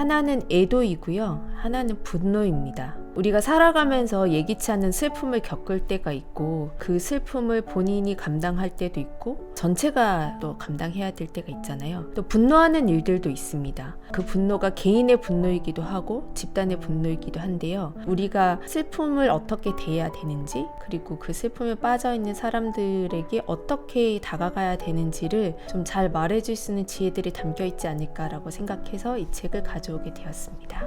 하나는 애도이고요. 하나는 분노입니다. 우리가 살아가면서 예기치 않은 슬픔을 겪을 때가 있고 그 슬픔을 본인이 감당할 때도 있고 전체가 또 감당해야 될 때가 있잖아요. 또 분노하는 일들도 있습니다. 그 분노가 개인의 분노이기도 하고 집단의 분노이기도 한데요. 우리가 슬픔을 어떻게 대해야 되는지 그리고 그 슬픔에 빠져 있는 사람들에게 어떻게 다가가야 되는지를 좀 잘 말해줄 수 있는 지혜들이 담겨 있지 않을까라고 생각해서 이 책을 가져오게 되었습니다.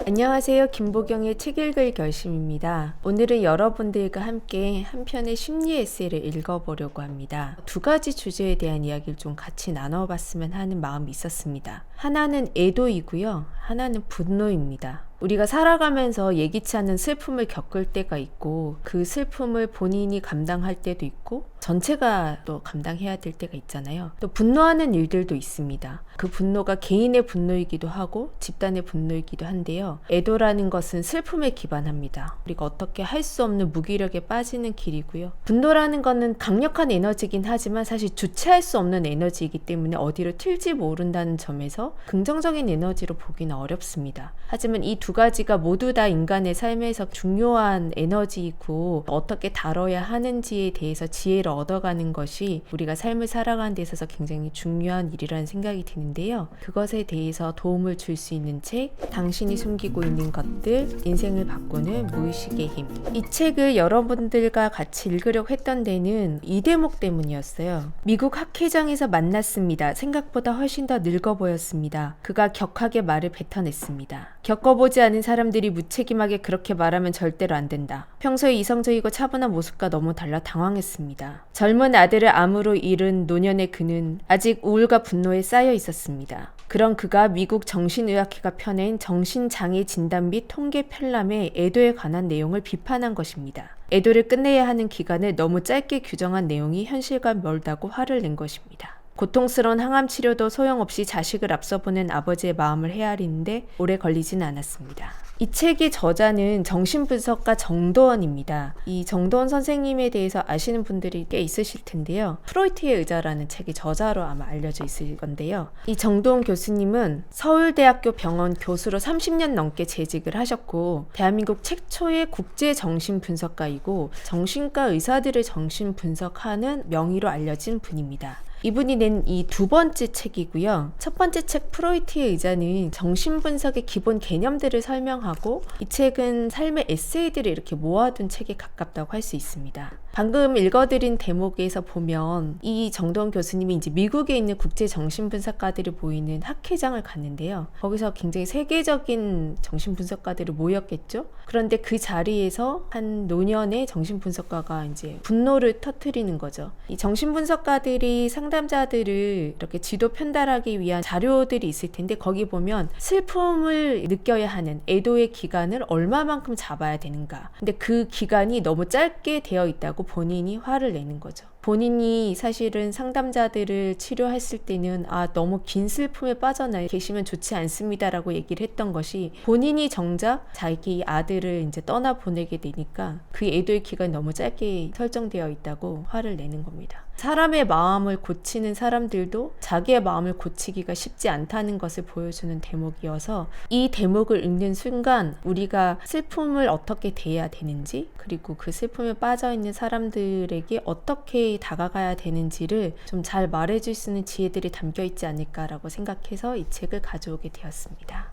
안녕하세요. 김보경의 책 읽을 결심입니다. 오늘은 여러분들과 함께 한 편의 심리 에세이를 읽어보려고 합니다. 두 가지 주제에 대한 이야기를 좀 같이 나눠봤으면 하는 마음이 있었습니다. 하나는 애도이고요. 하나는 분노입니다. 우리가 살아가면서 예기치 않은 슬픔을 겪을 때가 있고 그 슬픔을 본인이 감당할 때도 있고 전체가 또 감당해야 될 때가 있잖아요. 또 분노하는 일들도 있습니다. 그 분노가 개인의 분노이기도 하고 집단의 분노이기도 한데요. 애도라는 것은 슬픔에 기반합니다. 우리가 어떻게 할 수 없는 무기력에 빠지는 길이고요. 분노라는 것은 강력한 에너지긴 하지만 사실 주체할 수 없는 에너지이기 때문에 어디로 튈지 모른다는 점에서 긍정적인 에너지로 보기는 어렵습니다. 하지만 이두 가지가 모두 다 인간의 삶에서 중요한 에너지이고 어떻게 다뤄야 하는지에 대해서 지혜를 얻어가는 것이 우리가 삶을 살아가는 데 있어서 굉장히 중요한 일이라는 생각이 드는데요. 그것에 대해서 도움을 줄 수 있는 책, 당신이 숨기고 있는 것들, 인생을 바꾸는 무의식의 힘. 이 책을 여러분들과 같이 읽으려고 했던 데는 이 대목 때문이었어요. 미국 학회장에서 만났습니다. 생각보다 훨씬 더 늙어 보였습니다. 그가 격하게 말을 뱉어냈습니다. 겪어보지 않은 사람들이 무책임하게 그렇게 말하면 절대로 안 된다. 평소에 이성적이고 차분한 모습과 너무 달라 당황했습니다. 젊은 아들을 암으로 잃은 노년의 그는 아직 우울과 분노에 쌓여 있었습니다. 그런 그가 미국 정신의학회가 펴낸 정신장애 진단 및 통계 편람에 애도에 관한 내용을 비판한 것입니다. 애도를 끝내야 하는 기간을 너무 짧게 규정한 내용이 현실과 멀다고 화를 낸 것입니다. 고통스러운 항암 치료도 소용없이 자식을 앞서보낸 아버지의 마음을 헤아리는데 오래 걸리진 않았습니다. 이 책의 저자는 정신분석가 정도원입니다. 이 정도원 선생님에 대해서 아시는 분들이 꽤 있으실 텐데요. 프로이트의 의자라는 책의 저자로 아마 알려져 있을 건데요. 이 정도원 교수님은 서울대학교 병원 교수로 30년 넘게 재직을 하셨고, 대한민국 최초의 국제 정신분석가이고, 정신과 의사들을 정신분석하는 명의로 알려진 분입니다. 이분이 낸 이 두 번째 책이고요. 첫 번째 책 프로이트의 의자는 정신분석의 기본 개념들을 설명하고 이 책은 삶의 에세이들을 이렇게 모아둔 책에 가깝다고 할 수 있습니다. 방금 읽어드린 대목에서 보면 이 정동 교수님이 이제 미국에 있는 국제 정신분석가들이 모이는 학회장을 갔는데요. 거기서 굉장히 세계적인 정신분석가들이 모였겠죠. 그런데 그 자리에서 한 노년의 정신분석가가 이제 분노를 터트리는 거죠. 이 정신분석가들이 상담자들을 이렇게 지도 편달하기 위한 자료들이 있을 텐데 거기 보면 슬픔을 느껴야 하는 애도의 기간을 얼마만큼 잡아야 되는가. 근데 그 기간이 너무 짧게 되어 있다고 본인이 화를 내는 거죠. 본인이 사실은 상담자들을 치료했을 때는 아 너무 긴 슬픔에 빠져나 계시면 좋지 않습니다라고 얘기를 했던 것이 본인이 정작 자기 아들을 이제 떠나 보내게 되니까 그 애도의 기간이 너무 짧게 설정되어 있다고 화를 내는 겁니다. 사람의 마음을 고치는 사람들도 자기의 마음을 고치기가 쉽지 않다는 것을 보여주는 대목이어서 이 대목을 읽는 순간 우리가 슬픔을 어떻게 대해야 되는지 그리고 그 슬픔에 빠져 있는 사람들에게 어떻게 다가가야 되는지를 좀 잘 말해줄 수 있는 지혜들이 담겨 있지 않을까라고 생각해서 이 책을 가져오게 되었습니다.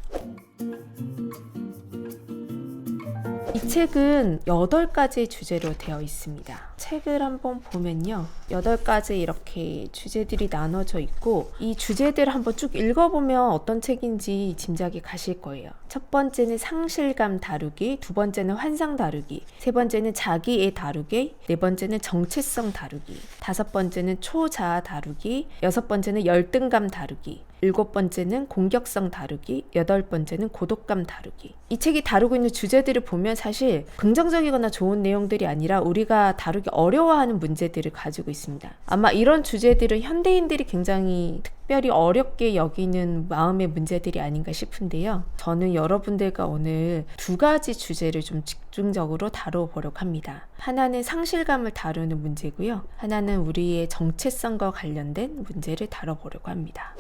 이 책은 8가지 주제로 되어 있습니다. 책을 한번 보면요. 8가지 이렇게 주제들이 나눠져 있고 이 주제들을 한번 쭉 읽어보면 어떤 책인지 짐작이 가실 거예요. 첫 번째는 상실감 다루기, 두 번째는 환상 다루기, 세 번째는 자기애 다루기, 네 번째는 정체성 다루기, 다섯 번째는 초자아 다루기, 여섯 번째는 열등감 다루기, 일곱 번째는 공격성 다루기, 여덟 번째는 고독감 다루기. 이 책이 다루고 있는 주제들을 보면 사실 긍정적이거나 좋은 내용들이 아니라 우리가 다루기 어려워하는 문제들을 가지고 있습니다. 아마 이런 주제들은 현대인들이 굉장히 특 특별히 어렵게 여기는 마음의 문제들이 아닌가 싶은데요. 저는 여러분들과 오늘 두 가지 주제를 좀 집중적으로 다뤄보려고 합니다. 하나는 상실감을 다루는 문제고요. 하나는 우리의 정체성과 관련된 문제를 다뤄보려고 합니다.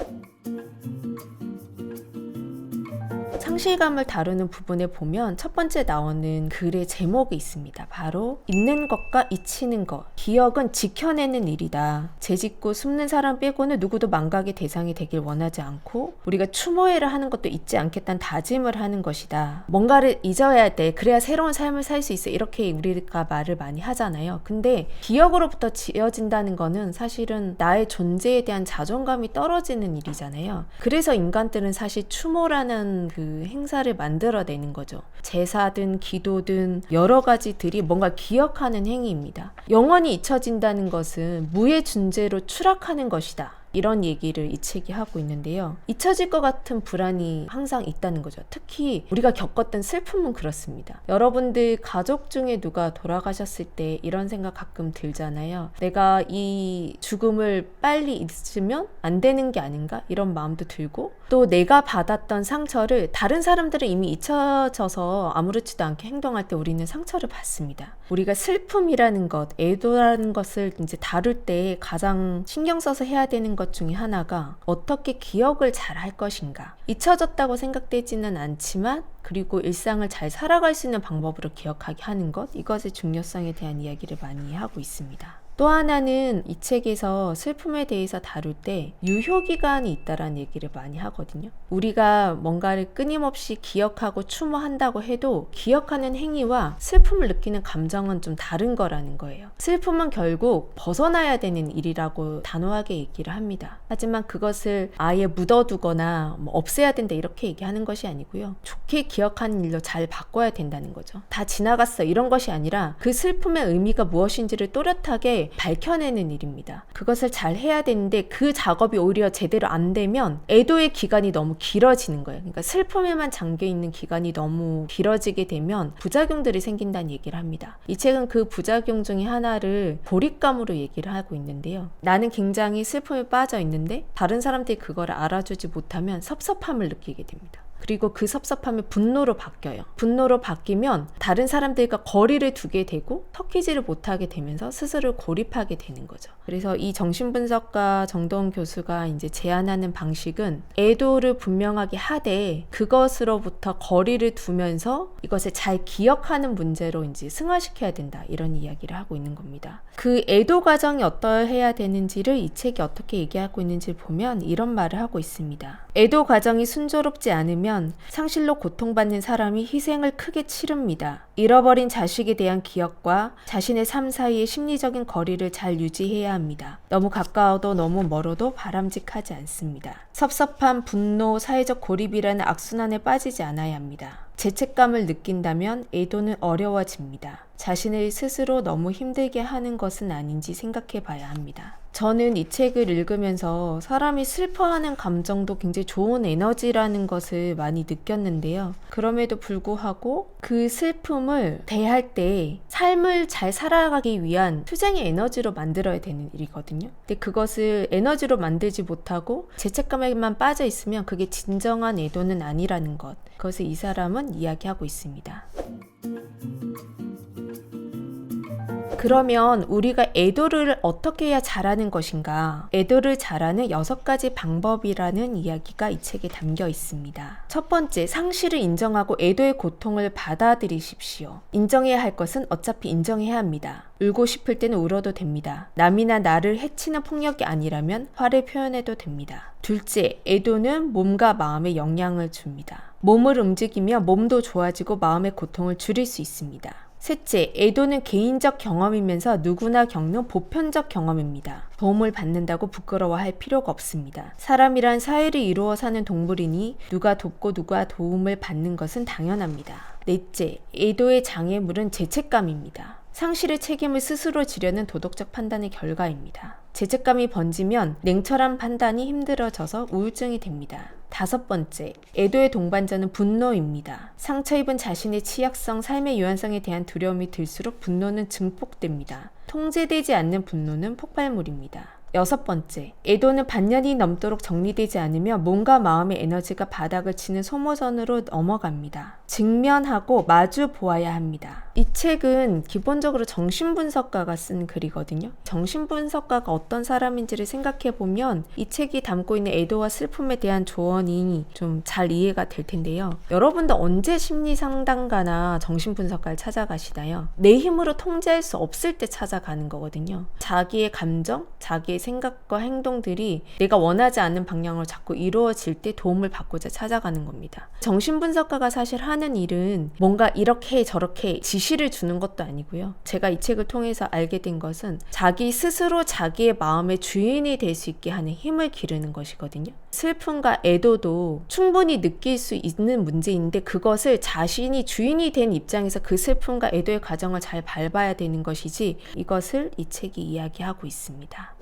상실감을 다루는 부분에 보면 첫 번째 나오는 글의 제목이 있습니다. 바로 있는 것과 잊히는 것. 기억은 지켜내는 일이다. 재짓고 숨는 사람 빼고는 누구도 망각의 대상이 되길 원하지 않고 우리가 추모회를 하는 것도 잊지 않겠다는 다짐을 하는 것이다. 뭔가를 잊어야 돼. 그래야 새로운 삶을 살 수 있어. 이렇게 우리가 말을 많이 하잖아요. 근데 기억으로부터 지어진다는 거는 사실은 나의 존재에 대한 자존감이 떨어지는 일이잖아요. 그래서 인간들은 사실 추모라는 그 행사를 만들어내는 거죠. 제사든 기도든 여러 가지들이 뭔가 기억하는 행위입니다. 영원히 잊혀진다는 것은 무의 존재로 추락하는 것이다. 이런 얘기를 이 책이 하고 있는데요. 잊혀질 것 같은 불안이 항상 있다는 거죠. 특히 우리가 겪었던 슬픔은 그렇습니다. 여러분들 가족 중에 누가 돌아가셨을 때 이런 생각 가끔 들잖아요. 내가 이 죽음을 빨리 잊으면 안 되는 게 아닌가? 이런 마음도 들고 또 내가 받았던 상처를 다른 사람들은 이미 잊혀져서 아무렇지도 않게 행동할 때 우리는 상처를 받습니다. 우리가 슬픔이라는 것, 애도라는 것을 이제 다룰 때 가장 신경 써서 해야 되는 것 중에 하나가 어떻게 기억을 잘 할 것인가. 잊혀졌다고 생각되지는 않지만 그리고 일상을 잘 살아갈 수 있는 방법으로 기억하게 하는 것, 이것의 중요성에 대한 이야기를 많이 하고 있습니다. 또 하나는 이 책에서 슬픔에 대해서 다룰 때 유효기간이 있다라는 얘기를 많이 하거든요. 우리가 뭔가를 끊임없이 기억하고 추모한다고 해도 기억하는 행위와 슬픔을 느끼는 감정은 좀 다른 거라는 거예요. 슬픔은 결국 벗어나야 되는 일이라고 단호하게 얘기를 합니다. 하지만 그것을 아예 묻어두거나 뭐 없애야 된다 이렇게 얘기하는 것이 아니고요. 좋게 기억하는 일로 잘 바꿔야 된다는 거죠. 다 지나갔어 이런 것이 아니라 그 슬픔의 의미가 무엇인지를 또렷하게 밝혀내는 일입니다. 그것을 잘 해야 되는데 그 작업이 오히려 제대로 안 되면 애도의 기간이 너무 길어지는 거예요. 그러니까 슬픔에만 잠겨 있는 기간이 너무 길어지게 되면 부작용들이 생긴다는 얘기를 합니다. 이 책은 그 부작용 중에 하나를 고립감으로 얘기를 하고 있는데요. 나는 굉장히 슬픔에 빠져 있는데 다른 사람들이 그걸 알아주지 못하면 섭섭함을 느끼게 됩니다. 그리고 그 섭섭함이 분노로 바뀌어요. 분노로 바뀌면 다른 사람들과 거리를 두게 되고 섞이지를 못하게 되면서 스스로 고립하게 되는 거죠. 그래서 이 정신분석가 정동훈 교수가 이제 제안하는 방식은 애도를 분명하게 하되 그것으로부터 거리를 두면서 이것을 잘 기억하는 문제로 이제 승화시켜야 된다. 이런 이야기를 하고 있는 겁니다. 그 애도 과정이 어떠해야 되는지를 이 책이 어떻게 얘기하고 있는지 보면 이런 말을 하고 있습니다. 애도 과정이 순조롭지 않으면 상실로 고통받는 사람이 희생을 크게 치릅니다. 잃어버린 자식에 대한 기억과 자신의 삶 사이의 심리적인 거리를 잘 유지해야 합니다. 너무 가까워도 너무 멀어도 바람직하지 않습니다. 섭섭함, 분노, 사회적 고립이라는 악순환에 빠지지 않아야 합니다. 죄책감을 느낀다면 애도는 어려워집니다. 자신을 스스로 너무 힘들게 하는 것은 아닌지 생각해 봐야 합니다. 저는 이 책을 읽으면서 사람이 슬퍼하는 감정도 굉장히 좋은 에너지라는 것을 많이 느꼈는데요. 그럼에도 불구하고 그 슬픔을 대할 때 삶을 잘 살아가기 위한 투쟁의 에너지로 만들어야 되는 일이거든요. 근데 그것을 에너지로 만들지 못하고 죄책감에만 빠져 있으면 그게 진정한 애도는 아니라는 것. 그것을 이 사람은 이야기하고 있습니다. 그러면 우리가 애도를 어떻게 해야 잘하는 것인가? 애도를 잘하는 여섯 가지 방법이라는 이야기가 이 책에 담겨 있습니다. 첫 번째, 상실을 인정하고 애도의 고통을 받아들이십시오. 인정해야 할 것은 어차피 인정해야 합니다. 울고 싶을 때는 울어도 됩니다. 남이나 나를 해치는 폭력이 아니라면 화를 표현해도 됩니다. 둘째, 애도는 몸과 마음에 영향을 줍니다. 몸을 움직이며 몸도 좋아지고 마음의 고통을 줄일 수 있습니다. 셋째, 애도는 개인적 경험이면서 누구나 겪는 보편적 경험입니다. 도움을 받는다고 부끄러워할 필요가 없습니다. 사람이란 사회를 이루어 사는 동물이니 누가 돕고 누가 도움을 받는 것은 당연합니다. 넷째, 애도의 장애물은 죄책감입니다. 상실의 책임을 스스로 지려는 도덕적 판단의 결과입니다. 죄책감이 번지면 냉철한 판단이 힘들어져서 우울증이 됩니다. 다섯 번째, 애도의 동반자는 분노입니다. 상처 입은 자신의 취약성, 삶의 유연성에 대한 두려움이 들수록 분노는 증폭됩니다. 통제되지 않는 분노는 폭발물입니다. 여섯 번째, 애도는 반년이 넘도록 정리되지 않으면 몸과 마음의 에너지가 바닥을 치는 소모전으로 넘어갑니다. 직면하고 마주 보아야 합니다. 이 책은 기본적으로 정신분석가가 쓴 글이거든요. 정신분석가가 어떤 사람인지를 생각해 보면 이 책이 담고 있는 애도와 슬픔에 대한 조언이 좀 잘 이해가 될 텐데요. 여러분도 언제 심리 상담가나 정신분석가를 찾아가시나요? 내 힘으로 통제할 수 없을 때 찾아가는 거거든요. 자기의 감정, 자기의 생각과 행동들이 내가 원하지 않는 방향으로 자꾸 이루어질 때 도움을 받고자 찾아가는 겁니다. 정신분석가가 사실 하는 일은 뭔가 이렇게 해, 저렇게 지시를 주는 것도 아니고요. 제가 이 책을 통해서 알게 된 것은 자기 스스로 자기의 마음의 주인이 될 수 있게 하는 힘을 기르는 것이거든요. 슬픔과 애도도 충분히 느낄 수 있는 문제인데 그것을 자신이 주인이 된 입장에서 그 슬픔과 애도의 과정을 잘 밟아야 되는 것이지 이것을 이 책이 이야기하고 있습니다.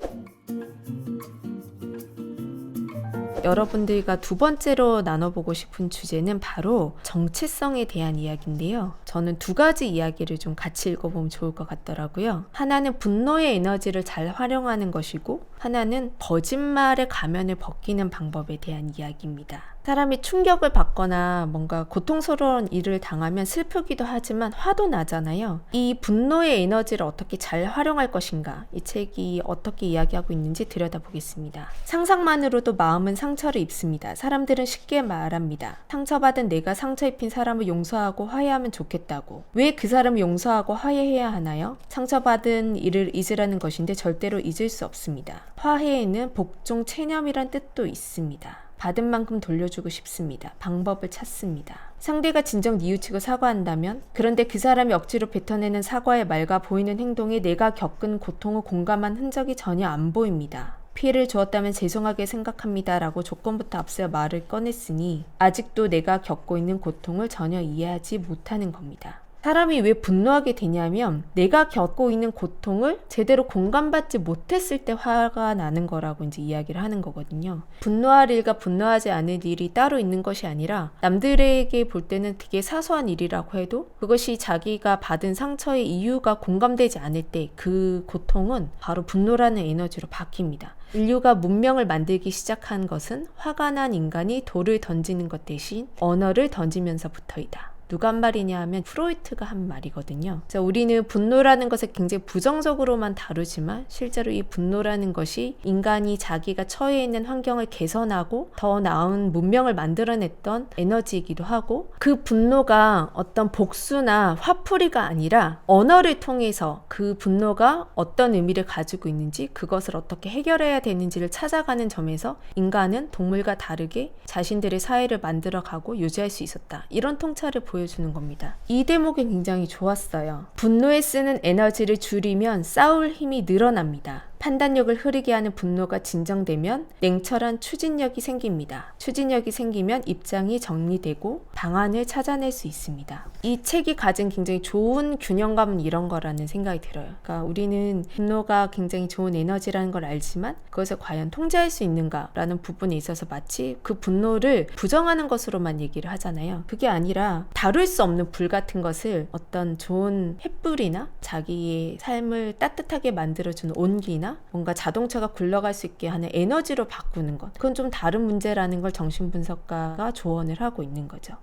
여러분들과 두 번째로 나눠보고 싶은 주제는 바로 정체성에 대한 이야기인데요. 저는 두 가지 이야기를 좀 같이 읽어보면 좋을 것 같더라고요. 하나는 분노의 에너지를 잘 활용하는 것이고, 하나는 거짓말의 가면을 벗기는 방법에 대한 이야기입니다. 사람이 충격을 받거나 뭔가 고통스러운 일을 당하면 슬프기도 하지만 화도 나잖아요. 이 분노의 에너지를 어떻게 잘 활용할 것인가? 이 책이 어떻게 이야기하고 있는지 들여다보겠습니다. 상상만으로도 마음은 상처를 입습니다. 사람들은 쉽게 말합니다. 상처받은 내가 상처 입힌 사람을 용서하고 화해하면 좋겠다고. 왜 그 사람을 용서하고 화해해야 하나요? 상처받은 일을 잊으라는 것인데 절대로 잊을 수 없습니다. 화해에는 복종 체념이란 뜻도 있습니다. 받은 만큼 돌려주고 싶습니다. 방법을 찾습니다. 상대가 진정 뉘우치고 사과한다면, 그런데 그 사람이 억지로 뱉어내는 사과의 말과 보이는 행동에 내가 겪은 고통을 공감한 흔적이 전혀 안 보입니다. 피해를 주었다면 죄송하게 생각합니다. 라고 조건부터 앞서 말을 꺼냈으니, 아직도 내가 겪고 있는 고통을 전혀 이해하지 못하는 겁니다. 사람이 왜 분노하게 되냐면 내가 겪고 있는 고통을 제대로 공감받지 못했을 때 화가 나는 거라고 이제 이야기를 하는 거거든요. 분노할 일과 분노하지 않을 일이 따로 있는 것이 아니라 남들에게 볼 때는 되게 사소한 일이라고 해도 그것이 자기가 받은 상처의 이유가 공감되지 않을 때 그 고통은 바로 분노라는 에너지로 바뀝니다. 인류가 문명을 만들기 시작한 것은 화가 난 인간이 돌을 던지는 것 대신 언어를 던지면서부터이다. 누가 한 말이냐 하면 프로이트가 한 말이거든요. 자, 우리는 분노라는 것을 굉장히 부정적으로만 다루지만 실제로 이 분노라는 것이 인간이 자기가 처해 있는 환경을 개선하고 더 나은 문명을 만들어냈던 에너지이기도 하고 그 분노가 어떤 복수나 화풀이가 아니라 언어를 통해서 그 분노가 어떤 의미를 가지고 있는지 그것을 어떻게 해결해야 되는지를 찾아가는 점에서 인간은 동물과 다르게 자신들의 사회를 만들어가고 유지할 수 있었다. 이런 통찰을 보여 보여주는 겁니다. 이 대목이 굉장히 좋았어요. 분노에 쓰는 에너지를 줄이면 싸울 힘이 늘어납니다. 판단력을 흐르게 하는 분노가 진정되면 냉철한 추진력이 생깁니다. 추진력이 생기면 입장이 정리되고 방안을 찾아낼 수 있습니다. 이 책이 가진 굉장히 좋은 균형감은 이런 거라는 생각이 들어요. 그러니까 우리는 분노가 굉장히 좋은 에너지라는 걸 알지만 그것을 과연 통제할 수 있는가라는 부분에 있어서 마치 그 분노를 부정하는 것으로만 얘기를 하잖아요. 그게 아니라 다룰 수 없는 불 같은 것을 어떤 좋은 횃불이나 자기의 삶을 따뜻하게 만들어주는 온기나 뭔가 자동차가 굴러갈 수 있게 하는 에너지로 바꾸는 것. 그건 좀 다른 문제라는 걸 정신분석가가 조언을 하고 있는 거죠.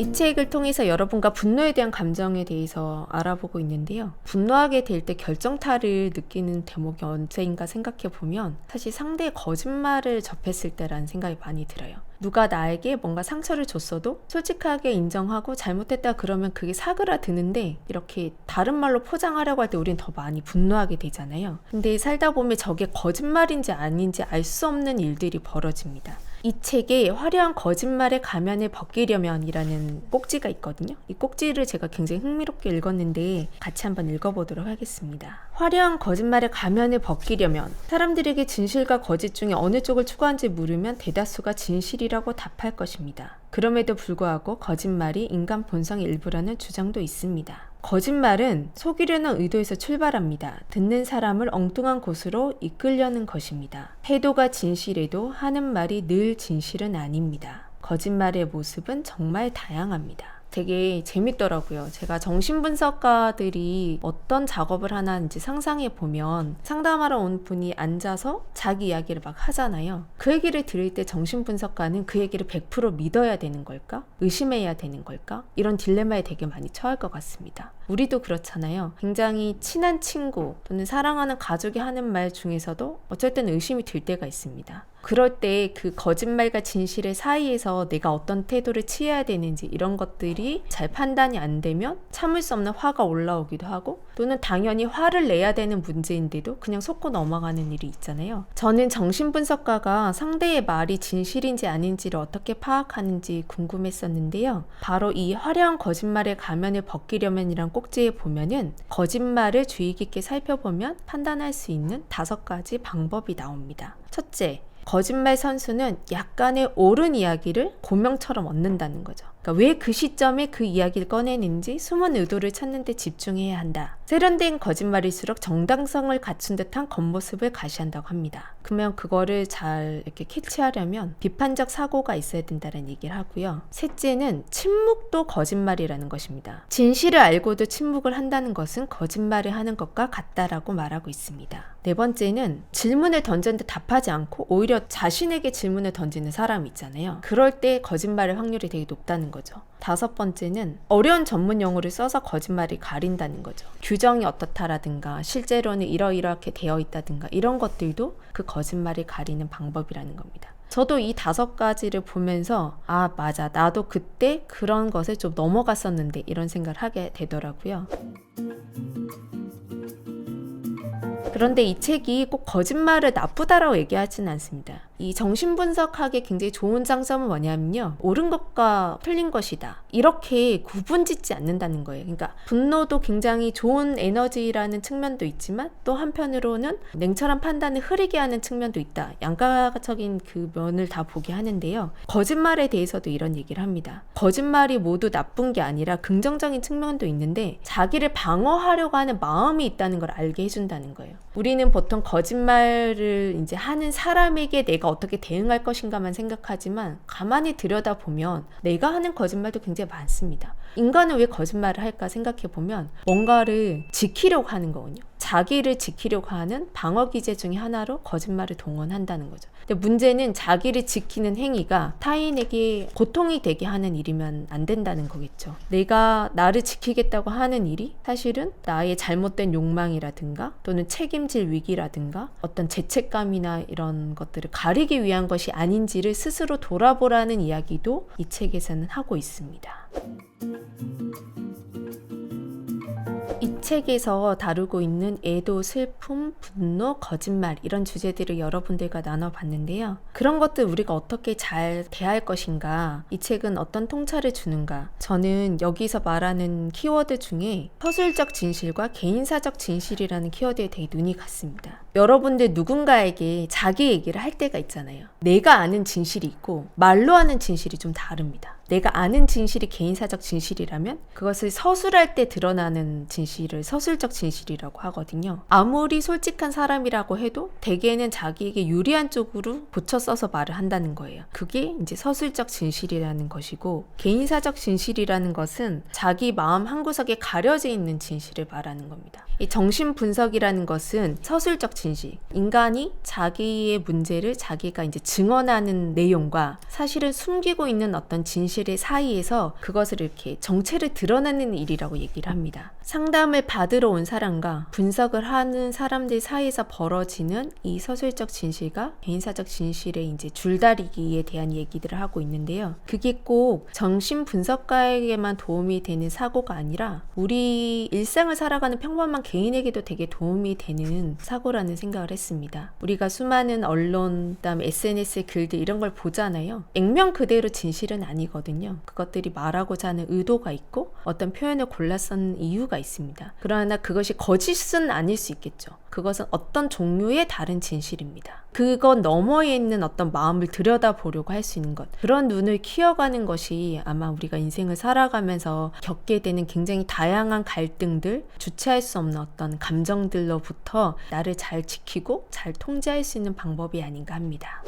이 책을 통해서 여러분과 분노에 대한 감정에 대해서 알아보고 있는데요. 분노하게 될 때 결정타를 느끼는 대목이 언제인가 생각해 보면 사실 상대의 거짓말을 접했을 때라는 생각이 많이 들어요. 누가 나에게 뭔가 상처를 줬어도 솔직하게 인정하고 잘못했다 그러면 그게 사그라드는데 이렇게 다른 말로 포장하려고 할 때 우리는 더 많이 분노하게 되잖아요. 근데 살다 보면 저게 거짓말인지 아닌지 알 수 없는 일들이 벌어집니다. 이 책에 화려한 거짓말의 가면을 벗기려면이라는 꼭지가 있거든요. 이 꼭지를 제가 굉장히 흥미롭게 읽었는데 같이 한번 읽어보도록 하겠습니다. 화려한 거짓말의 가면을 벗기려면 사람들에게 진실과 거짓 중에 어느 쪽을 추구한지 물으면 대다수가 진실이라고 답할 것입니다. 그럼에도 불구하고 거짓말이 인간 본성의 일부라는 주장도 있습니다. 거짓말은 속이려는 의도에서 출발합니다. 듣는 사람을 엉뚱한 곳으로 이끌려는 것입니다. 태도가 진실해도 하는 말이 늘 진실은 아닙니다. 거짓말의 모습은 정말 다양합니다. 되게 재밌더라고요. 제가 정신분석가들이 어떤 작업을 하나인지 상상해 보면 상담하러 온 분이 앉아서 자기 이야기를 막 하잖아요. 그 얘기를 들을 때 정신분석가는 그 얘기를 100% 믿어야 되는 걸까? 의심해야 되는 걸까? 이런 딜레마에 되게 많이 처할 것 같습니다. 우리도 그렇잖아요. 굉장히 친한 친구 또는 사랑하는 가족이 하는 말 중에서도 때는 의심이 들 때가 있습니다. 그럴 때 그 거짓말과 진실의 사이에서 내가 어떤 태도를 취해야 되는지 이런 것들이 잘 판단이 안 되면 참을 수 없는 화가 올라오기도 하고 또는 당연히 화를 내야 되는 문제인데도 그냥 속고 넘어가는 일이 있잖아요. 저는 정신분석가가 상대의 말이 진실인지 아닌지를 어떻게 파악하는지 궁금했었는데요. 바로 이 화려한 거짓말의 가면을 벗기려면이란 꼭지에 보면은 거짓말을 주의 깊게 살펴보면 판단할 수 있는 다섯 가지 방법이 나옵니다. 첫째, 거짓말 선수는 약간의 옳은 이야기를 고명처럼 얻는다는 거죠. 그러니까 왜 그 시점에 그 이야기를 꺼내는지 숨은 의도를 찾는 데 집중해야 한다. 세련된 거짓말일수록 정당성을 갖춘 듯한 겉모습을 가시한다고 합니다. 그러면 그거를 잘 이렇게 캐치하려면 비판적 사고가 있어야 된다는 얘기를 하고요. 셋째는 침묵도 거짓말이라는 것입니다. 진실을 알고도 침묵을 한다는 것은 거짓말을 하는 것과 같다라고 말하고 있습니다. 네 번째는 질문을 던졌는데 답하지 않고 오히려 자신에게 질문을 던지는 사람이 있잖아요. 그럴 때 거짓말의 확률이 되게 높다는 거죠. 다섯 번째는 어려운 전문 용어를 써서 거짓말이 가린다는 거죠. 규정이 어떻다라든가 실제로는 이러이렇게 되어 있다든가 이런 것들도 그 거짓말이 가리는 방법이라는 겁니다. 저도 이 다섯 가지를 보면서 아 맞아 나도 그때 그런 것에 좀 넘어갔었는데 이런 생각을 하게 되더라고요. 그런데 이 책이 꼭 거짓말을 나쁘다라고 얘기하지는 않습니다. 이 정신분석학의 굉장히 좋은 장점은 뭐냐면요. 옳은 것과 틀린 것이다. 이렇게 구분 짓지 않는다는 거예요. 그러니까 분노도 굉장히 좋은 에너지라는 측면도 있지만 또 한편으로는 냉철한 판단을 흐리게 하는 측면도 있다. 양가적인 그 면을 다 보게 하는데요. 거짓말에 대해서도 이런 얘기를 합니다. 거짓말이 모두 나쁜 게 아니라 긍정적인 측면도 있는데 자기를 방어하려고 하는 마음이 있다는 걸 알게 해준다는 거예요. 우리는 보통 거짓말을 이제 하는 사람에게 내가 어떻게 대응할 것인가만 생각하지만 가만히 들여다보면 내가 하는 거짓말도 굉장히 많습니다. 인간은 왜 거짓말을 할까 생각해 보면 뭔가를 지키려고 하는 거군요. 자기를 지키려고 하는 방어 기제 중에 하나로 거짓말을 동원한다는 거죠. 근데 문제는 자기를 지키는 행위가 타인에게 고통이 되게 하는 일이면 안 된다는 거겠죠. 내가 나를 지키겠다고 하는 일이 사실은 나의 잘못된 욕망이라든가 또는 책임질 위기라든가 어떤 죄책감이나 이런 것들을 가리기 위한 것이 아닌지를 스스로 돌아보라는 이야기도 이 책에서는 하고 있습니다. 이 책에서 다루고 있는 애도, 슬픔, 분노, 거짓말 이런 주제들을 여러분들과 나눠봤는데요. 그런 것들 우리가 어떻게 잘 대할 것인가, 이 책은 어떤 통찰을 주는가. 저는 여기서 말하는 키워드 중에 서술적 진실과 개인사적 진실이라는 키워드에 되게 눈이 갔습니다. 여러분들 누군가에게 자기 얘기를 할 때가 있잖아요. 내가 아는 진실이 있고 말로 하는 진실이 좀 다릅니다. 내가 아는 진실이 개인사적 진실이라면 그것을 서술할 때 드러나는 진실 을 서술적 진실이라고 하거든요. 아무리 솔직한 사람이라고 해도 대개는 자기에게 유리한 쪽으로 붙여 써서 말을 한다는 거예요. 그게 이제 서술적 진실이라는 것이고 개인사적 진실이라는 것은 자기 마음 한구석에 가려져 있는 진실을 말하는 겁니다. 이 정신 분석이라는 것은 서술적 진실. 인간이 자기의 문제를 자기가 이제 증언하는 내용과 사실은 숨기고 있는 어떤 진실의 사이에서 그것을 이렇게 정체를 드러내는 일이라고 얘기를 합니다. 상담을 받으러 온 사람과 분석을 하는 사람들 사이에서 벌어지는 이 서술적 진실과 개인사적 진실의 이제 줄다리기에 대한 얘기들을 하고 있는데요. 그게 꼭 정신 분석가에게만 도움이 되는 사고가 아니라 우리 일상을 살아가는 평범한 개인에게도 되게 도움이 되는 사고라는 생각을 했습니다. 우리가 수많은 언론, 그다음 SNS 글들 이런 걸 보잖아요. 액면 그대로 진실은 아니거든요. 그것들이 말하고자 하는 의도가 있고 어떤 표현을 골라 쓴 이유가 있습니다. 그러나 그것이 거짓은 아닐 수 있겠죠. 그것은 어떤 종류의 다른 진실입니다. 그것 너머에 있는 어떤 마음을 들여다보려고 할 수 있는 것. 그런 눈을 키워가는 것이 아마 우리가 인생을 살아가면서 겪게 되는 굉장히 다양한 갈등들, 주체할 수 없는 어떤 감정들로부터 나를 잘 지키고 잘 통제할 수 있는 방법이 아닌가 합니다.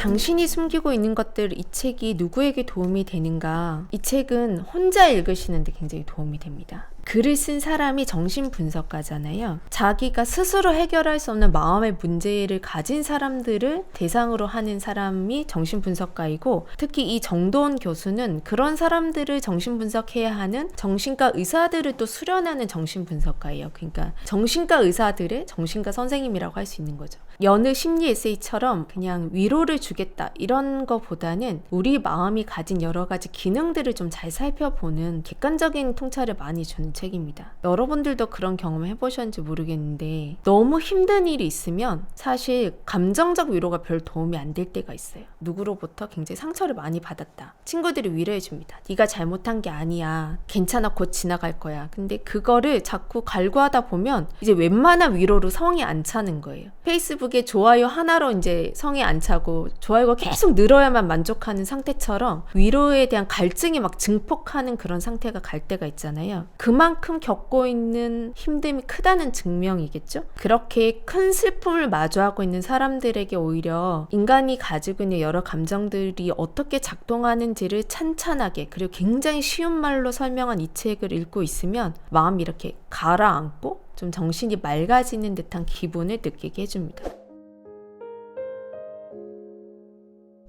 당신이 숨기고 있는 것들 이 책이 누구에게 도움이 되는가? 이 책은 혼자 읽으시는데 굉장히 도움이 됩니다. 글을 쓴 사람이 정신분석가잖아요. 자기가 스스로 해결할 수 없는 마음의 문제를 가진 사람들을 대상으로 하는 사람이 정신분석가이고 특히 이 정도원 교수는 그런 사람들을 정신분석해야 하는 정신과 의사들을 또 수련하는 정신분석가예요. 그러니까 정신과 의사들의 정신과 선생님이라고 할 수 있는 거죠. 여느 심리 에세이처럼 그냥 위로를 주겠다 이런 거보다는 우리 마음이 가진 여러 가지 기능들을 좀 잘 살펴보는 객관적인 통찰을 많이 주는 책입니다. 여러분들도 그런 경험 해보셨는지 모르겠는데 너무 힘든 일이 있으면 사실 감정적 위로가 별 도움이 안 될 때가 있어요. 누구로부터 굉장히 상처를 많이 받았다. 친구들이 위로해 줍니다. 네가 잘못한 게 아니야. 괜찮아 곧 지나갈 거야. 근데 그거를 자꾸 갈구하다 보면 이제 웬만한 위로로 성이 안 차는 거예요. 페이스북 에 좋아요 하나로 이제 성이 안 차고 좋아요가 계속 늘어야만 만족하는 상태처럼 위로에 대한 갈증이 막 증폭하는 그런 상태가 갈 때가 있잖아요. 그만큼 겪고 있는 힘듦이 크다는 증명이겠죠? 그렇게 큰 슬픔을 마주하고 있는 사람들에게 오히려 인간이 가지고 있는 여러 감정들이 어떻게 작동하는지를 찬찬하게 그리고 굉장히 쉬운 말로 설명한 이 책을 읽고 있으면 마음이 이렇게 가라앉고 좀 정신이 맑아지는 듯한 기분을 느끼게 해줍니다.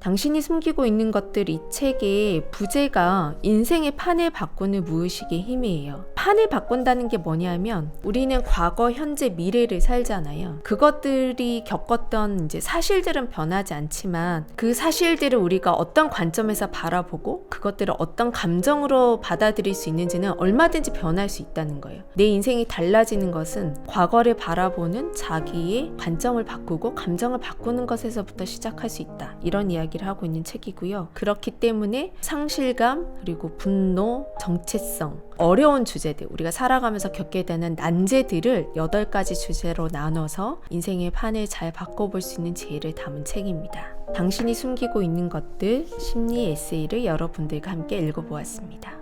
당신이 숨기고 있는 것들 이 책의 부제가 인생의 판을 바꾸는 무의식의 힘이에요. 판을 바꾼다는 게 뭐냐면 우리는 과거, 현재, 미래를 살잖아요. 그것들이 겪었던 이제 사실들은 변하지 않지만 그 사실들을 우리가 어떤 관점에서 바라보고 그것들을 어떤 감정으로 받아들일 수 있는지는 얼마든지 변할 수 있다는 거예요. 내 인생이 달라지는 것은 과거를 바라보는 자기의 관점을 바꾸고 감정을 바꾸는 것에서부터 시작할 수 있다. 이런 이야기 이야기를 하고 있는 책이고요. 그렇기 때문에 상실감, 그리고 분노, 정체성, 어려운 주 제들, 우리가 살아가면서 겪게 되는 난제들을 여덟 가지 주제로 나눠서 인생의 판을 잘 바꿔볼 수 있는 지혜를 담은 책입니다. 당신이 숨기고 있는 것들 심리 에세이를 여러분들과 함께 읽어보았습니다.